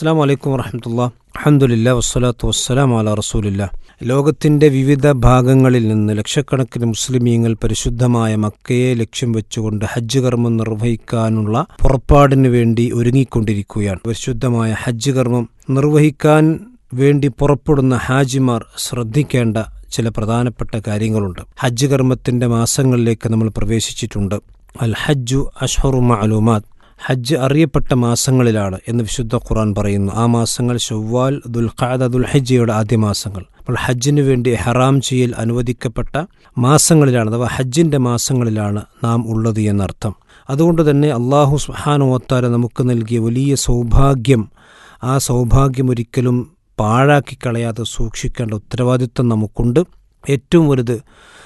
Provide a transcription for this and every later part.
അസ്സാം വലൈക്കും വറഹമത്തുള്ള. അഹമ്മദില്ല വസ്സലാത്തു വസ്സലാം അല റസൂലില്ല. ലോകത്തിന്റെ വിവിധ ഭാഗങ്ങളിൽ നിന്ന് ലക്ഷക്കണക്കിന് മുസ്ലിമീങ്ങൾ പരിശുദ്ധമായ മക്കയെ ലക്ഷ്യം വെച്ചുകൊണ്ട് ഹജ്ജ് കർമ്മം നിർവഹിക്കാനുള്ള പുറപ്പാടിന് വേണ്ടി ഒരുങ്ങിക്കൊണ്ടിരിക്കുകയാണ്. പരിശുദ്ധമായ ഹജ്ജ് കർമ്മം നിർവഹിക്കാൻ വേണ്ടി പുറപ്പെടുന്ന ഹാജിമാർ ശ്രദ്ധിക്കേണ്ട ചില പ്രധാനപ്പെട്ട കാര്യങ്ങളുണ്ട്. ഹജ്ജ് കർമ്മത്തിന്റെ മാസങ്ങളിലേക്ക് നമ്മൾ പ്രവേശിച്ചിട്ടുണ്ട്. അൽ ഹജ്ജു അഷ്ഹറു മഅലൂമാത്ത്. ഹജ്ജ് അറിയപ്പെട്ട മാസങ്ങളിലാണ് എന്ന് വിശുദ്ധ ഖുറാൻ പറയുന്നു. ആ മാസങ്ങൾ ഷവ്വാൽ ദുൽഖാദ ദുൽഹജ്ജയുടെ ആദ്യ മാസങ്ങൾ. അപ്പോൾ ഹജ്ജിന് വേണ്ടി ഹറാം ചെയ്യൽ അനുവദിക്കപ്പെട്ട മാസങ്ങളിലാണ് അഥവാ ഹജ്ജിന്റെ മാസങ്ങളിലാണ് നാം ഉള്ളത് എന്നർത്ഥം. അതുകൊണ്ട് തന്നെ അള്ളാഹു സുഹാനുവത്താല നമുക്ക് നൽകിയ വലിയ സൗഭാഗ്യം ആ സൗഭാഗ്യം ഒരിക്കലും പാഴാക്കി കളയാതെ സൂക്ഷിക്കേണ്ട ഉത്തരവാദിത്വം നമുക്കുണ്ട്. ഏറ്റവും വലുത്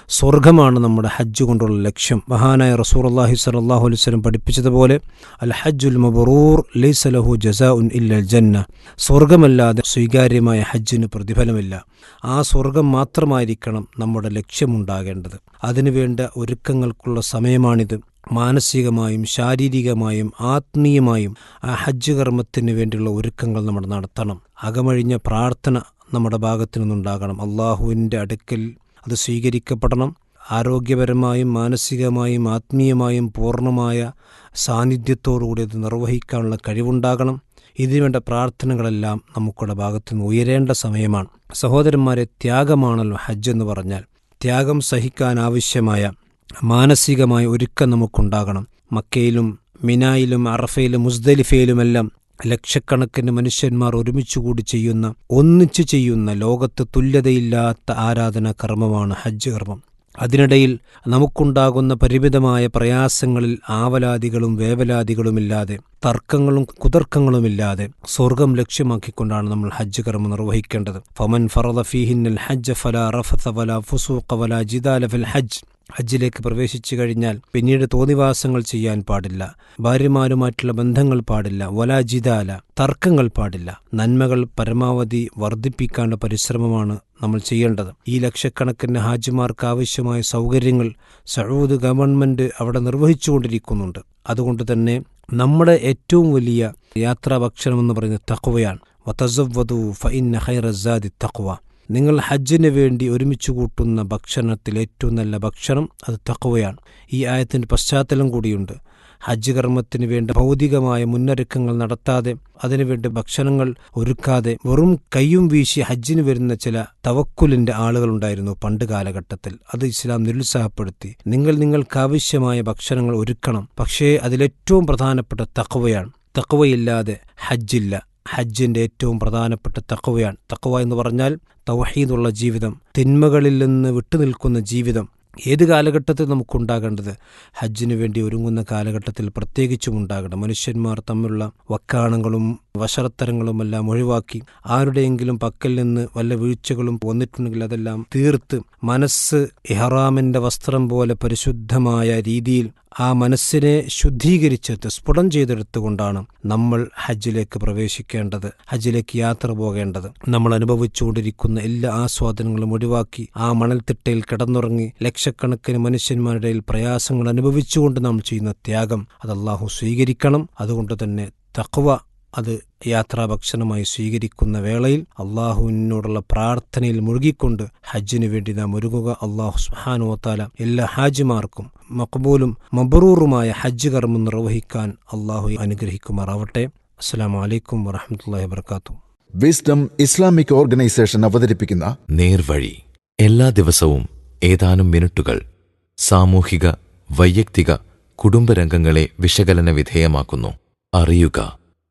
സ്വർഗമാണ് നമ്മുടെ ഹജ്ജ് കൊണ്ടുള്ള ലക്ഷ്യം. മഹാനായ റസൂർ അള്ളാഹി സലാഹു അലുസ്ലം പഠിപ്പിച്ചതുപോലെ അൽ ഹജ്ജുൽ മബറൂർ ലൈസലഹു ജസാ ഉൻ ഇല്ല ജന്ന. സ്വർഗമല്ലാതെ സ്വീകാര്യമായ ഹജ്ജിന് പ്രതിഫലമില്ല. ആ സ്വർഗം മാത്രമായിരിക്കണം നമ്മുടെ ലക്ഷ്യമുണ്ടാകേണ്ടത്. അതിനുവേണ്ട ഒരുക്കങ്ങൾക്കുള്ള സമയമാണിത്. മാനസികമായും ശാരീരികമായും ആത്മീയമായും ആ ഹജ്ജ് കർമ്മത്തിന് വേണ്ടിയുള്ള ഒരുക്കങ്ങൾ നമ്മൾ നടത്തണം. അകമഴിഞ്ഞ പ്രാർത്ഥന നമ്മുടെ ഭാഗത്തു നിന്നുണ്ടാകണം. അള്ളാഹുവിന്റെ അടുക്കൽ അത് സ്വീകരിക്കപ്പെടണം. ആരോഗ്യപരമായും മാനസികമായും ആത്മീയമായും പൂർണമായ സാന്നിധ്യത്തോടുകൂടി അത് നിർവഹിക്കാനുള്ള കഴിവുണ്ടാകണം. ഇതിനുവേണ്ട പ്രാർത്ഥനകളെല്ലാം നമുക്കുടെ ഭാഗത്തു നിന്ന് ഉയരേണ്ട സമയമാണ്. സഹോദരന്മാരെ ത്യാഗമാണല്ലോ ഹജ്ജ് എന്ന് പറഞ്ഞാൽ. ത്യാഗം സഹിക്കാൻ ആവശ്യമായ മാനസികമായ ഒരുക്കം നമുക്കുണ്ടാകണം. മക്കയിലും മിനായിലും അറഫയിലും മുസ്ദലിഫയിലുമെല്ലാം ലക്ഷക്കണക്കിന് മനുഷ്യന്മാർ ഒരുമിച്ചുകൂടി ചെയ്യുന്ന ഒന്നിച്ചു ചെയ്യുന്ന ലോകത്ത് തുല്യതയില്ലാത്ത ആരാധനാ കർമ്മമാണ് ഹജ്ജ് കർമ്മം. അതിനിടയിൽ നമുക്കുണ്ടാകുന്ന പരിമിതമായ പ്രയാസങ്ങളിൽ ആവലാദികളും വേവലാദികളുമില്ലാതെ തർക്കങ്ങളും കുതർക്കങ്ങളുമില്ലാതെ സ്വർഗം ലക്ഷ്യമാക്കിക്കൊണ്ടാണ് നമ്മൾ ഹജ്ജ് കർമ്മം നിർവഹിക്കേണ്ടത്. ഫമൻ ഫറദ ഫീഹിന്നൽ ഹജ്ജ് ഫല റഫത വല ഫുസൂഖ വല ജിദാല ഫിൽ ഹജ്ജ്. ഹജ്ജിലേക്ക് പ്രവേശിച്ചു കഴിഞ്ഞാൽ പിന്നീട് തോന്നിവാസങ്ങൾ ചെയ്യാൻ പാടില്ല ഭാര്യമാരുമായിട്ടുള്ള ബന്ധങ്ങൾ പാടില്ല വലാജിതാല തർക്കങ്ങൾ പാടില്ല. നന്മകൾ പരമാവധി വർദ്ധിപ്പിക്കാനുള്ള പരിശ്രമമാണ് നമ്മൾ ചെയ്യേണ്ടത്. ഈ ലക്ഷക്കണക്കിന് ഹാജിമാർക്ക് ആവശ്യമായ സൗകര്യങ്ങൾ സൗദ് ഗവൺമെന്റ് അവിടെ നിർവഹിച്ചുകൊണ്ടിരിക്കുന്നുണ്ട്. അതുകൊണ്ട് തന്നെ നമ്മുടെ ഏറ്റവും വലിയ യാത്രാ ഭക്ഷണം എന്ന് പറയുന്നത് തക്വയാണ് വതസവ്വതു ഫൈൻ ഹൈറസാദി തക്വ നിങ്ങൾ ഹജ്ജിന് വേണ്ടി ഒരുമിച്ച് കൂട്ടുന്ന ഭക്ഷണത്തിൽ ഏറ്റവും നല്ല ഭക്ഷണം അത് തക്കവയാണ് ഈ ആയത്തിന്റെ പശ്ചാത്തലം കൂടിയുണ്ട്. ഹജ്ജ് കർമ്മത്തിന് വേണ്ട ഭൗതികമായ മുന്നൊരുക്കങ്ങൾ നടത്താതെ അതിനുവേണ്ടി ഭക്ഷണങ്ങൾ ഒരുക്കാതെ വെറും കയ്യും വീശി ഹജ്ജിന് വരുന്ന ചില തവക്കുലിന്റെ ആളുകളുണ്ടായിരുന്നു പണ്ട് കാലഘട്ടത്തിൽ. അത് ഇസ്ലാം നിരുത്സാഹപ്പെടുത്തി. നിങ്ങൾ നിങ്ങൾക്കാവശ്യമായ ഭക്ഷണങ്ങൾ ഒരുക്കണം. പക്ഷേ അതിലേറ്റവും പ്രധാനപ്പെട്ട തക്കവയാണ് തക്കവയില്ലാതെ ഹജ്ജില്ല. ഹജ്ജിന്റെ ഏറ്റവും പ്രധാനപ്പെട്ട തക്കവയാണ് തക്കവ എന്ന് പറഞ്ഞാൽ തവഹീദുള്ള ജീവിതം തിന്മകളിൽ നിന്ന് വിട്ടുനിൽക്കുന്ന ജീവിതം. ഏത് കാലഘട്ടത്തിൽ നമുക്കുണ്ടാകേണ്ടത്? ഹജ്ജിന് വേണ്ടി ഒരുങ്ങുന്ന കാലഘട്ടത്തിൽ പ്രത്യേകിച്ചും ഉണ്ടാകണം. മനുഷ്യന്മാർ തമ്മിലുള്ള വക്കാണങ്ങളും വഷറത്തരങ്ങളുമെല്ലാം ഒഴിവാക്കി ആരുടെയെങ്കിലും പക്കൽ നിന്ന് വല്ല വീഴ്ചകളും വന്നിട്ടുണ്ടെങ്കിൽ അതെല്ലാം തീർത്ത് മനസ്സ് ഇഹറാമിന്റെ വസ്ത്രം പോലെ പരിശുദ്ധമായ രീതിയിൽ ആ മനസ്സിനെ ശുദ്ധീകരിച്ചെടുത്ത് സ്ഫുടം ചെയ്തെടുത്തുകൊണ്ടാണ് നമ്മൾ ഹജ്ജിലേക്ക് പ്രവേശിക്കേണ്ടത് ഹജ്ജിലേക്ക് യാത്ര പോകേണ്ടത്. നമ്മൾ അനുഭവിച്ചുകൊണ്ടിരിക്കുന്ന എല്ലാ ആസ്വാദനങ്ങളും ഒഴിവാക്കി ആ മണൽത്തിട്ടയിൽ കിടന്നുറങ്ങി ലക്ഷക്കണക്കിന് മനുഷ്യന്മാരുടെ പ്രയാസങ്ങൾ അനുഭവിച്ചുകൊണ്ട് നാം ചെയ്യുന്ന ത്യാഗം. അത് അള്ളാഹു സ്വീകരിക്കണം. അതുകൊണ്ട് തന്നെ തക്വ അത് യാത്രാഭക്ഷണമായി സ്വീകരിക്കുന്ന വേളയിൽ അള്ളാഹുവിനോടുള്ള പ്രാർത്ഥനയിൽ മുഴുകിക്കൊണ്ട് ഹജ്ജിനു വേണ്ടി നാം ഒരുങ്ങുക. അള്ളാഹു സുഹാനുവത്താല എല്ലാ ഹാജിമാർക്കും മക്ബൂലും മബറൂറുമായ ഹജ്ജ് കർമ്മം നിർവഹിക്കാൻ അള്ളാഹു അനുഗ്രഹിക്കുമാറാവട്ടെ. അസ്സാം വലൈക്കും വറഹമുല്ലാ വാത്തു വിസ്ഡം ഇസ്ലാമിക് ഓർഗനൈസേഷൻ അവതരിപ്പിക്കുന്ന നേർവഴി എല്ലാ ദിവസവും ഏതാനും മിനിറ്റുകൾ സാമൂഹിക വൈയക്തിക കുടുംബരംഗങ്ങളെ വിശകലന വിധേയമാക്കുന്നു. അറിയുക